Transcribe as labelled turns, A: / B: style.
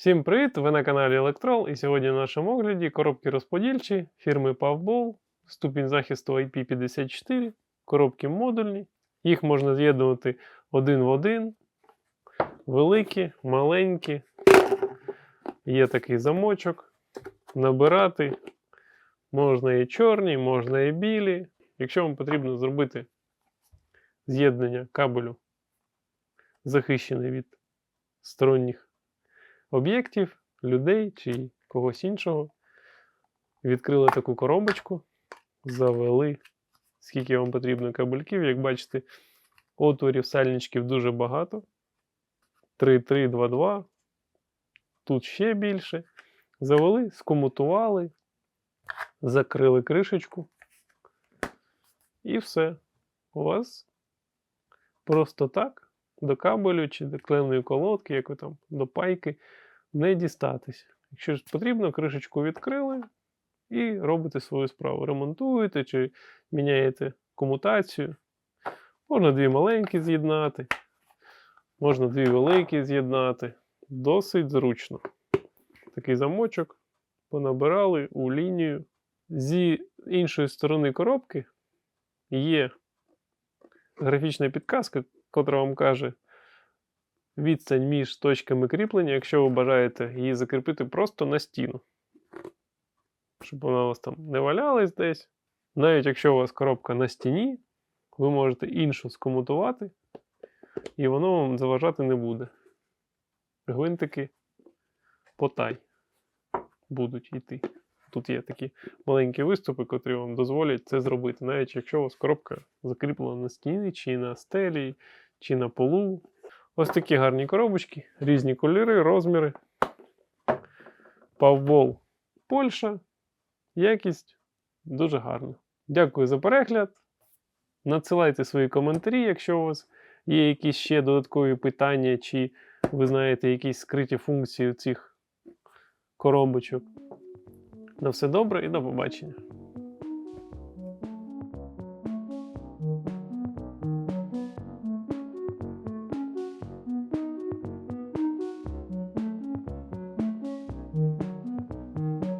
A: Всім привіт! Ви на каналі Electrol і сьогодні в нашому огляді коробки розподільчі фірми Pavball, ступінь захисту IP54, коробки модульні. Їх можна з'єднувати один в один, великі, маленькі. Є такий замочок. Набирати. Можна і чорні, можна і білі. Якщо вам потрібно зробити з'єднання кабелю, захищений від сторонніх об'єктів, людей чи когось іншого. Відкрили таку коробочку, завели, скільки вам потрібно кабельків. Як бачите, отворів сальничків дуже багато. 3, 3, 2, 2. Тут ще більше. Завели, скомутували, закрили кришечку. І все. У вас просто так до кабелю чи до клемної колодки, як ви там, до пайки, не дістатись. Якщо ж потрібно, кришечку відкрили і робите свою справу. Ремонтуєте чи міняєте комутацію. Можна дві маленькі з'єднати, можна дві великі з'єднати. Досить зручно. Такий замочок понабирали у лінію. Зі іншої сторони коробки є графічна підказка, котра вам каже відстань між точками кріплення, якщо ви бажаєте її закріпити просто на стіну. Щоб вона у вас там не валялась десь. Навіть якщо у вас коробка на стіні, ви можете іншу скомутувати, і воно вам заважати не буде. Гвинтики потай будуть йти. Тут є такі маленькі виступи, котрі вам дозволять це зробити, навіть якщо у вас коробка закріплена на стіні, чи на стелі, чи на полу. Ось такі гарні коробочки, різні кольори, розміри. Павбол Польща. Якість дуже гарна. Дякую за перегляд. Надсилайте свої коментарі, якщо у вас є якісь ще додаткові питання, чи ви знаєте якісь скриті функції цих коробочок. На все добре і до побачення.